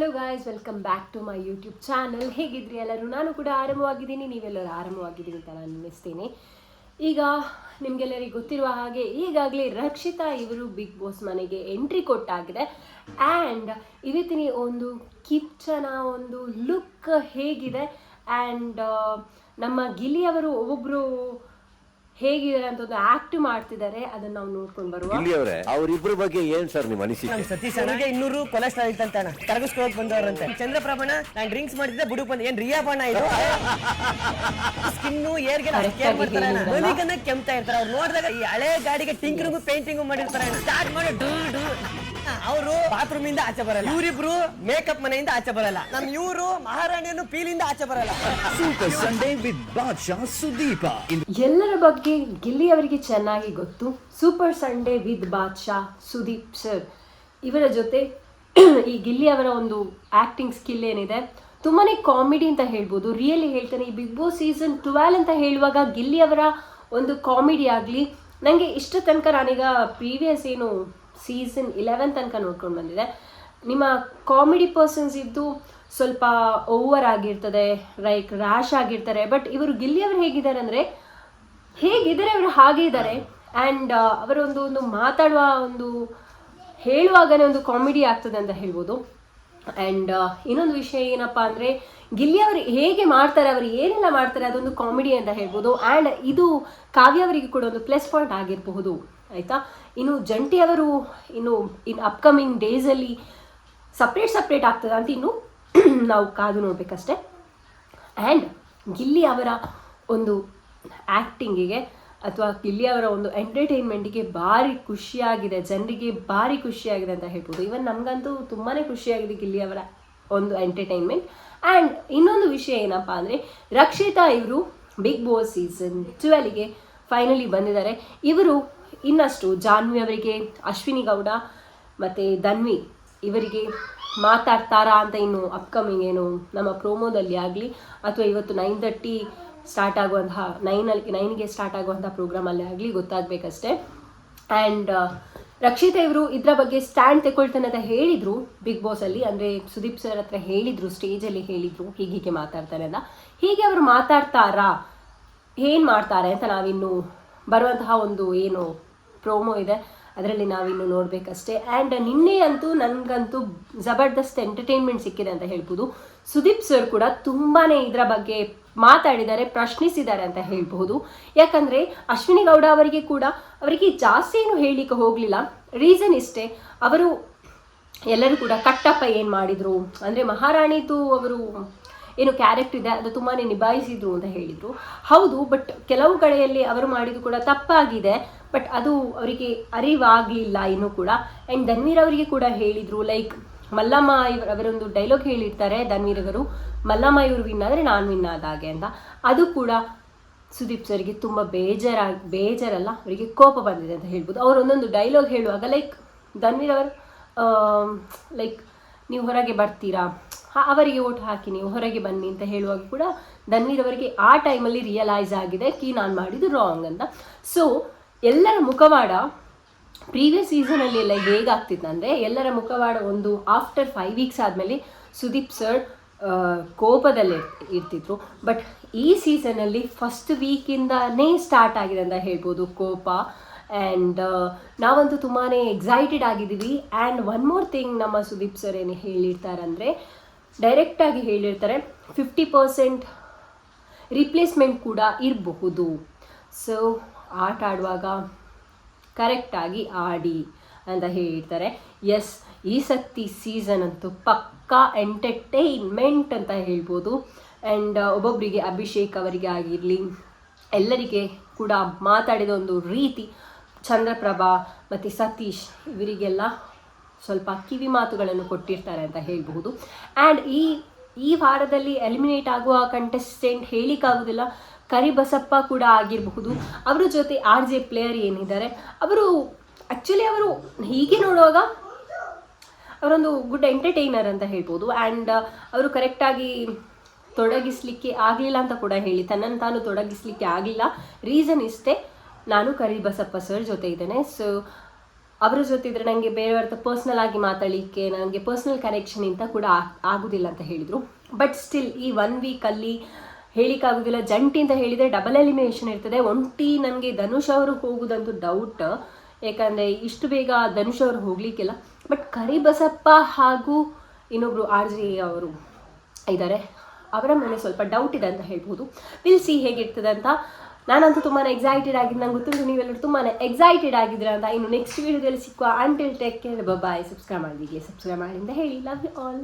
Hello guys welcome back to my YouTube channel ಹೇಗಿದ್ರಿ ಎಲ್ಲರೂ? ನಾನು ಕೂಡ ಆರಾಮವಾಗಿದ್ದೀನಿ, ನೀವೆಲ್ಲರೂ ಆರಾಮವಾಗಿದ್ದೀನಿ ಅಂತ ನಾನು ಅನ್ನಿಸ್ತೀನಿ. ಈಗ ನಿಮಗೆಲ್ಲರಿಗೂ ಗೊತ್ತಿರುವ ಹಾಗೆ, ಈಗಾಗಲೇ ರಕ್ಷಿತಾ ಇವರು ಬಿಗ್ ಬಾಸ್ ಮನೆಗೆ ಎಂಟ್ರಿ ಕೊಟ್ಟಾಗಿದೆ. ಆ್ಯಂಡ್ ಇವತ್ತಿನ ಒಂದು ಕಿಚ್ಚನ ಒಂದು ಲುಕ್ ಹೇಗಿದೆ. ಆ್ಯಂಡ್ ನಮ್ಮ ಗಿಲಿಯವರು ಒಬ್ಬೊಬ್ಬರು ಹೇಗಿದ್ದಾರೆ ಅಂತ ಒಂದು ಆಕ್ಟ್ ಮಾಡ್ತಿದ್ದಾರೆ ಅದನ್ನ ನಾವು ನೋಡ್ಕೊಂಡು ಬರುವ ಇಲ್ಲಿಯವರೇ ಅವರಿಬ್ಬರ ಬಗ್ಗೆ ಏನ್ ಸರ್ ನಿಮ್ಮ ಅನಿಸಿಕೆ? ಸತೀಶ್ ಅಣ್ಣಗೆ ಇನ್ನೂರು ಕೊಲೆಸ್ಟ್ರಾಲ್ ಇತ್ತಂತ ಅಣ್ಣ. ಕರಗಿಸ್ಕೊಳಕ್ ಬಂದವ್ರಂತೆ. ಚಂದ್ರಪ್ರಭಣ ನಾನ್ ಡ್ರಿಂಕ್ಸ್ ಮಾಡಿದ್ದೆ ಬುಡುಕ್ ಬಂದ ಏನ್ ರಿಯಾ ಬಣ್ಣ ಇದು ಸ್ಕಿನ್ ಏರ್ಗೆ ಗೆ ಕೇರ್ ಮಾಡ್ತಾರೆ ಅಣ್ಣ. ಕೆಮ್ತಾ ಇರ್ತಾರೆ. ಅವ್ರು ನೋಡಿದಾಗ ಈ ಹಳೆ ಗಾಡಿಗೆ ಟಿಂಕರಿಂಗು ಪೇಂಟಿಂಗು ಮಾಡಿರ್ತಾರೆ ಸ್ಟಾರ್ಟ್ ಮಾಡಿ. ಬಾತ್ರೂಮ್ ಇಂದ ಆಚೆ ಬರಲ್ಲ. ಇವರಿಬ್ರು ಮೇಕಪ್ ಮನೆಯಿಂದ ಆಚೆ ಬರಲ್ಲ. ನಮ್ ಇವರು ಮಹಾರಾಣಿಯನ್ನು ಪೀಲಿಂದ ಆಚೆ ಬರಲ್ಲ. Super Sunday with Badshah Sudeep ಎಲ್ಲರ ಬಗ್ಗೆ ಗಿಲ್ಲಿ ಅವರಿಗೆ ಚೆನ್ನಾಗಿ ಗೊತ್ತು. Super Sunday with Badshah Sudeep sir ಇವರ ಜೊತೆ ಈ ಗಿಲ್ಲಿ ಅವರ ಒಂದು ಆಕ್ಟಿಂಗ್ ಸ್ಕಿಲ್ ಏನಿದೆ. ತುಂಬಾ ಕಾಮಿಡಿ ಅಂತ ಹೇಳ್ಬೋದು. ರಿಯಲಿ ಹೇಳ್ತಾನೆ ಈ ಬಿಗ್ ಬಾಸ್ ಸೀಸನ್ ಟ್ವೆಲ್ ಅಂತ ಹೇಳುವಾಗ ಗಿಲ್ಲಿ ಅವರ ಒಂದು ಕಾಮಿಡಿ ಆಗಲಿ. ನನಗೆ ಇಷ್ಟ ತನಕ ನಾನೀಗ ಪ್ರೀವಿಯಸ್ ಏನು ಸೀಸನ್ ಇಲೆವೆನ್ ತನಕ ನೋಡ್ಕೊಂಡು ಬಂದಿದೆ. ನಿಮ್ಮ ಕಾಮಿಡಿ ಪರ್ಸನ್ಸ್ ಇದ್ದು ಸ್ವಲ್ಪ ಓವರ್ ಆಗಿರ್ತದೆ ಲೈಕ್ ರ್ಯಾಶ್ ಆಗಿರ್ತಾರೆ ಬಟ್ ಇವರು ಗಿಲ್ಲಿ ಅವರು ಹೇಗಿದ್ದಾರೆ ಅಂದರೆ ಹೇಗಿದ್ದಾರೆ ಅವರು ಹಾಗೆ ಇದ್ದಾರೆ. ಆ್ಯಂಡ್ ಅವರೊಂದು ಒಂದು ಮಾತಾಡುವ ಒಂದು ಹೇಳುವಾಗಲೇ ಒಂದು ಕಾಮಿಡಿ ಆಗ್ತದೆ ಅಂತ ಹೇಳ್ಬೋದು. ಆ್ಯಂಡ್ ಇನ್ನೊಂದು ವಿಷಯ ಏನಪ್ಪ ಅಂದರೆ ಗಿಲ್ಲಿ ಅವರು ಹೇಗೆ ಮಾಡ್ತಾರೆ, ಅವರು ಏನೆಲ್ಲ ಮಾಡ್ತಾರೆ ಅದೊಂದು ಕಾಮಿಡಿ ಅಂತ ಹೇಳ್ಬೋದು. ಆ್ಯಂಡ್ ಇದು ಕಾವ್ಯ ಅವರಿಗೆ ಕೂಡ ಒಂದು ಪ್ಲಸ್ ಪಾಯಿಂಟ್ ಆಗಿರಬಹುದು. ಆಯಿತಾ? ಇನ್ನು ಜಂಟಿ ಅವರು ಇನ್ನು ಇನ್ ಅಪ್ಕಮಿಂಗ್ ಡೇಸಲ್ಲಿ ಸಪ್ರೇಟ್ ಸಪ್ರೇಟ್ ಆಗ್ತದೆ ಅಂತ ಇನ್ನು ನಾವು ಕಾದು ನೋಡಬೇಕಷ್ಟೆ. ಆ್ಯಂಡ್ ಗಿಲ್ಲಿ ಅವರ ಒಂದು ಆ್ಯಕ್ಟಿಂಗಿಗೆ ಅಥವಾ ಗಿಲ್ಲಿ ಅವರ ಒಂದು ಎಂಟರ್ಟೈನ್ಮೆಂಟಿಗೆ ಭಾರಿ ಖುಷಿಯಾಗಿದೆ, ಜನರಿಗೆ ಭಾರಿ ಖುಷಿಯಾಗಿದೆ ಅಂತ ಹೇಳ್ಬೋದು. ಇವನ್ ನಮಗಂತೂ ತುಂಬಾ ಖುಷಿಯಾಗಿದೆ ಗಿಲ್ಲಿ ಅವರ ಒಂದು ಎಂಟರ್ಟೈನ್ಮೆಂಟ್ ಆ್ಯಂಡ್ ಇನ್ನೊಂದು ವಿಷಯ ಏನಪ್ಪ ಅಂದರೆ ರಕ್ಷಿತಾ ಇವರು ಬಿಗ್ ಬಾಸ್ ಸೀಸನ್ ಟ್ವೆಲ್ಗೆ ಫೈನಲಿ ಬಂದಿದ್ದಾರೆ. ಇವರು ಇನ್ನಷ್ಟು ಜಾನ್ವಿ ಅವರಿಗೆ, ಅಶ್ವಿನಿ ಗೌಡ ಮತ್ತು ಧನ್ವಿ ಇವರಿಗೆ ಮಾತಾಡ್ತಾರಾ ಅಂತ ಇನ್ನು ಅಪ್ಕಮಿಂಗ್ ಏನು ನಮ್ಮ ಪ್ರೋಮೋದಲ್ಲಿ ಆಗಲಿ ಅಥವಾ ಇವತ್ತು ನೈನ್ ತರ್ಟಿ ಸ್ಟಾರ್ಟ್ ಆಗುವಂತಹ ನೈನಲ್ಲಿ ನೈನ್ಗೆ ಸ್ಟಾರ್ಟ್ ಆಗುವಂಥ ಪ್ರೋಗ್ರಾಮಲ್ಲೇ ಆಗಲಿ ಗೊತ್ತಾಗಬೇಕಷ್ಟೇ. ಆ್ಯಂಡ್ ರಕ್ಷಿತಾ ಇವರು ಇದರ ಬಗ್ಗೆ ಸ್ಟ್ಯಾಂಡ್ ತಗೊಳ್ತಾನೆ ಅಂತ ಹೇಳಿದರು ಬಿಗ್ ಬಾಸಲ್ಲಿ ಅಂದರೆ ಸುದೀಪ್ ಸರ್ ಹತ್ರ ಹೇಳಿದರು ಸ್ಟೇಜಲ್ಲಿ ಹೇಳಿದರು ಹೀಗೆ ಹೀಗೆ ಮಾತಾಡ್ತಾರೆ ಅಂತ. ಹೀಗೆ ಅವರು ಮಾತಾಡ್ತಾರಾ, ಏನು ಮಾಡ್ತಾರೆ ಅಂತ ನಾವಿನ್ನು ಬರುವಂತಹ ಒಂದು ಏನು ಪ್ರೋಮೋ ಇದೆ, ಅದರಲ್ಲಿ ನಾವಿನ್ನು ನೋಡಬೇಕಷ್ಟೇ. ಆ್ಯಂಡ್ ನಿನ್ನೆ ಅಂತೂ ನನಗಂತೂ ಜಬರ್ದಸ್ತ್ ಎಂಟರ್ಟೈನ್ಮೆಂಟ್ ಸಿಕ್ಕಿದೆ ಅಂತ ಹೇಳ್ಬೋದು. ಸುದೀಪ್ ಸರ್ ಕೂಡ ತುಂಬಾ ಇದರ ಬಗ್ಗೆ ಮಾತಾಡಿದ್ದಾರೆ, ಪ್ರಶ್ನಿಸಿದ್ದಾರೆ ಅಂತ ಹೇಳ್ಬಹುದು ಯಾಕಂದರೆ ಅಶ್ವಿನಿ ಗೌಡ ಅವರಿಗೆ ಕೂಡ ಅವರಿಗೆ ಜಾಸ್ತಿ ಏನು ಹೇಳಲಿಕ್ಕೆ ಹೋಗಲಿಲ್ಲ. ರೀಸನ್ ಇಷ್ಟೇ, ಅವರು ಎಲ್ಲರೂ ಕೂಡ ಕಟ್ಟಪ್ಪ ಏನು ಮಾಡಿದರು? ಅಂದರೆ ಮಹಾರಾಣಿದು ಅವರು ಏನು ಕ್ಯಾರೆಕ್ಟ್ ಇದೆ, ಅದು ತುಂಬಾ ನಿಭಾಯಿಸಿದ್ರು ಅಂತ ಹೇಳಿದರು. ಹೌದು ಬಟ್ ಕೆಲವು ಕಡೆಯಲ್ಲಿ ಅವರು ಮಾಡಿದ್ದು ಕೂಡ ತಪ್ಪಾಗಿದೆ ಬಟ್ ಅದು ಅವರಿಗೆ ಅರಿವಾಗಲಿಲ್ಲ ಇನ್ನೂ ಕೂಡ. ಆ್ಯಂಡ್ ಧನ್ವೀರ್ ಅವರಿಗೆ ಕೂಡ ಹೇಳಿದರು ಲೈಕ್ ಮಲ್ಲಮ್ಮ ಇವರು, ಅವರೊಂದು ಡೈಲಾಗ್ ಹೇಳಿರ್ತಾರೆ ಧನ್ವೀರ್ ಅವರು, ಮಲ್ಲಮ್ಮ ಇವರು ವಿನ್ ಆದರೆ ನಾನು ವಿನ್ ಆದ ಹಾಗೆ ಅಂತ. ಅದು ಕೂಡ ಸುದೀಪ್ ಸರ್ಗೆ ತುಂಬ ಬೇಜಾರಾಗಿ ಬೇಜಾರಲ್ಲ, ಅವರಿಗೆ ಕೋಪ ಬಂದಿದೆ ಅಂತ ಹೇಳ್ಬೋದು. ಅವರು ಒಂದೊಂದು ಡೈಲಾಗ್ ಹೇಳುವಾಗ ಲೈಕ್ ಧನ್ವೀರ್ ಅವರು ಲೈಕ್ ನೀವು ಹೊರಗೆ ಬರ್ತೀರಾ? ಅವರಿಗೆ ಓಟ್ ಹಾಕಿ ನೀವು ಹೊರಗೆ ಬನ್ನಿ ಅಂತ ಹೇಳುವಾಗ ಕೂಡ ಧನ್ವೀರ್ ಅವರಿಗೆ ಆ ಟೈಮಲ್ಲಿ ರಿಯಲೈಸ್ ಆಗಿದೆ ಕಿ ನಾನು ಮಾಡಿದ್ದು ರಾಂಗ್ ಅಂತ. ಸೊ ಎಲ್ಲರ ಮುಖವಾಡ ಪ್ರೀವಿಯಸ್ ಸೀಸನಲ್ಲಿ ಎಲ್ಲ ಹೇಗಾಗ್ತಿತ್ತು ಅಂದರೆ ಎಲ್ಲರ ಮುಖವಾಡ ಒಂದು ಆಫ್ಟರ್ ಫೈವ್ ವೀಕ್ಸ್ ಆದಮೇಲೆ ಸುದೀಪ್ ಸರ್ ಕೋಪದಲ್ಲಿ ಇರ್ತಿದ್ರು. ಬಟ್ ಈ ಸೀಸನಲ್ಲಿ ಫಸ್ಟ್ ವೀಕಿಂದನೇ ಸ್ಟಾರ್ಟ್ ಆಗಿದೆ ಅಂತ ಹೇಳ್ಬೋದು, ಕೋಪ. ಆ್ಯಂಡ್ ನಾವಂತೂ ತುಂಬಾ ಎಕ್ಸೈಟೆಡ್ ಆಗಿದ್ದೀವಿ. ಆ್ಯಂಡ್ ಒನ್ ಮೋರ್ ಥಿಂಗ್ ನಮ್ಮ ಸುದೀಪ್ ಸರ್ ಏನು ಹೇಳಿರ್ತಾರಂದರೆ ಡೈರೆಕ್ಟಾಗಿ ಹೇಳಿರ್ತಾರೆ ಫಿಫ್ಟಿ ಪರ್ಸೆಂಟ್ ರಿಪ್ಲೇಸ್ಮೆಂಟ್ ಕೂಡ ಇರಬಹುದು. ಸೊ ಆಟ ಆಡುವಾಗ ಕರೆಕ್ಟಾಗಿ ಆಡಿ ಅಂತ ಹೇಳಿರ್ತಾರೆ. ಎಸ್ ಈ ಸತಿ ಸೀಸನ್ ಅಂತೂ ಪಕ್ಕಾ ಎಂಟರ್ಟೈನ್ಮೆಂಟ್ ಅಂತ ಹೇಳ್ಬೋದು. ಆ್ಯಂಡ್ ಒಬ್ಬೊಬ್ಬರಿಗೆ ಅಭಿಷೇಕ್ ಅವರಿಗೆ ಆಗಿರಲಿ, ಎಲ್ಲರಿಗೆ ಕೂಡ ಮಾತಾಡಿದ ಒಂದು ರೀತಿ ಚಂದ್ರಪ್ರಭಾ ಮತ್ತು ಸತೀಶ್, ಇವರಿಗೆಲ್ಲ ಸ್ವಲ್ಪ ಕಿವಿ ಮಾತುಗಳನ್ನು ಕೊಟ್ಟಿರ್ತಾರೆ ಅಂತ ಹೇಳಬಹುದು. ಆ್ಯಂಡ್ ಈ ಈ ವಾರದಲ್ಲಿ ಎಲಿಮಿನೇಟ್ ಆಗುವ ಕಂಟೆಸ್ಟೆಂಟ್ ಹೇಳಿಕ್ಕಾಗೋದಿಲ್ಲ. ಕರಿಬಸಪ್ಪ ಕೂಡ ಆಗಿರಬಹುದು. ಅವರ ಜೊತೆ ಆರ್ ಜೆ ಪ್ಲೇಯರ್ ಏನಿದ್ದಾರೆ, ಅವರು ಆ್ಯಕ್ಚುಲಿ ಅವರು ಹೀಗೆ ನೋಡುವಾಗ ಅವರೊಂದು ಗುಡ್ ಎಂಟರ್ಟೈನರ್ ಅಂತ ಹೇಳ್ಬೋದು ಆ್ಯಂಡ್ ಅವರು ಕರೆಕ್ಟಾಗಿ ತೊಡಗಿಸ್ಲಿಕ್ಕೆ ಆಗಲಿಲ್ಲ ಅಂತ ಕೂಡ ಹೇಳಿ, ತನ್ನನ್ನು ತಾನು ತೊಡಗಿಸ್ಲಿಕ್ಕೆ ಆಗಲಿಲ್ಲ. ರೀಸನ್ ಇಷ್ಟೇ, ನಾನು ಕರಿಬಸಪ್ಪ ಸರ್ ಜೊತೆ ಇದ್ದೇನೆ. ಸೊ ಅವರ ಜೊತೆ ಇದ್ರೆ ನನಗೆ ಬೇರೆಯವ್ರ ಪರ್ಸ್ನಲ್ ಆಗಿ ಮಾತಾಡಲಿಕ್ಕೆ ನನಗೆ ಪರ್ಸ್ನಲ್ ಕನೆಕ್ಷನ್ ಅಂತ ಕೂಡ ಆಗೋದಿಲ್ಲ ಆಗುದಿಲ್ಲ ಅಂತ ಹೇಳಿದರು. ಬಟ್ ಸ್ಟಿಲ್ ಈ ಒನ್ ವೀಕಲ್ಲಿ ಹೇಳಿಕ್ಕಾಗೋದಿಲ್ಲ ಜಂಟಿ ಅಂತ ಹೇಳಿದರೆ ಡಬಲ್ ಎಲಿಮಿನೇಷನ್ ಇರ್ತದೆ. ಒಂಟಿ ನನಗೆ ಧನುಷ್ ಅವರು ಹೋಗೋದಂತೂ ಡೌಟ್ ಯಾಕಂದ್ರೆ ಇಷ್ಟು ಬೇಗ ಧನುಷ್ ಅವರು ಹೋಗಲಿಕ್ಕಿಲ್ಲ. ಬಟ್ ಕರಿಬಸಪ್ಪ ಹಾಗೂ ಇನ್ನೊಬ್ಬರು ಆರ್ ಜಿ ಅವರು ಇದ್ದಾರೆ ಅವರ ಮೇಲೆ ಸ್ವಲ್ಪ ಡೌಟ್ ಇದೆ ಅಂತ ಹೇಳ್ಬೋದು. ವಿಲ್ ಸಿ ಹೇಗಿರ್ತದೆ ಅಂತ. ನಾನಂತೂ ತುಂಬಾ ಎಕ್ಸೈಟೆಡ್ ಆಗಿದ್ದು ನಂಗೆ ಗೊತ್ತುಂಟು ನೀವೆಲ್ಲರೂ ತುಂಬಾ ಎಕ್ಸೈಟೆಡ್ ಆಗಿದ್ದೀರಾ ಅಂತ. ಇನ್ನು ನೆಕ್ಸ್ಟ್ ವೀಡಿಯೋದಲ್ಲಿ ಸಿಕ್ಕುವ until take care bye subscribe ಮಾಡಿದ್ದೀವಿ ಸಬ್ಸ್ಕ್ರೈಬ್ ಮಾಡಿ ಹೇಳಿ. Love you all